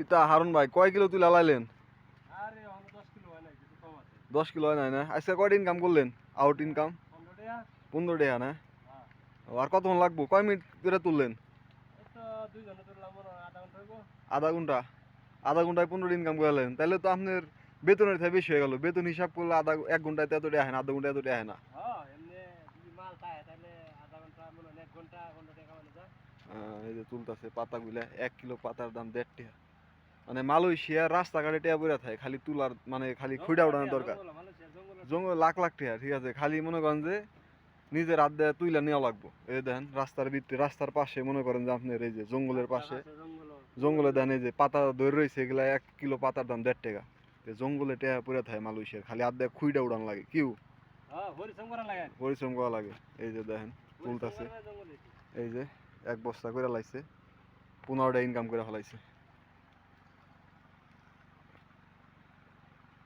কিতা হারুন ভাই কয় কিলো তুই লালাইলেন? দশ কিলো হয় নাই না? আজকে কয়টা ইনকাম করলেন? আউট ইনকাম পনেরো টাকা। না? হ্যাঁ। আর কতক্ষণ লাগবো? কয় মিনিট করে তুললেন? আধা ঘণ্টা আধা ঘন্টায় পনেরো ইনকাম করলেন তাহলে তো আপনার বেতনের থেকে বেশি হয়ে গেল। বেতন হিসাব করলে আধা এক ঘন্টায় তো এত টাকা হয় না আধা ঘন্টায় এত হয় না। হ্যাঁ মনে এই যে তুলতেছে পাতাগুলা এক কিলো পাতার দাম দেড় টাকা। মানে মালয়েশিয়া রাস্তাঘাটে টেয়া পড়ে থাকে খালি তুলার মানে খালি খুঁড়া উড়ানোর দরকার। জঙ্গল, লাখ লাখ টাকা ঠিক আছে? খালি মনে করেন যে নিজের হাত দিয়ে তুইলা নেওয়া লাগবো। এই দেখেন রাস্তার ভিত্তি রাস্তার পাশে মনে করেন যে আপনার এই যে জঙ্গলের পাশে জঙ্গলে দেন এই যে পাতা ধরে রয়েছে এগুলা এক কিলো পাতার দাম দেড় টাকা। জঙ্গলে টেয়া পড়ে থাকে মালয়েশিয়ার খালি হাত দিয়ে খুঁড়া উড়ান লাগে কিউ? হ্যাঁ পরিশ্রম করা লাগে। পরিশ্রম করা লাগে। এই যে দেখেন তুলতাছে। এই যে এক বস্তা করে লাইছে পনেরোটা ইনকাম করে ফেলাইছে।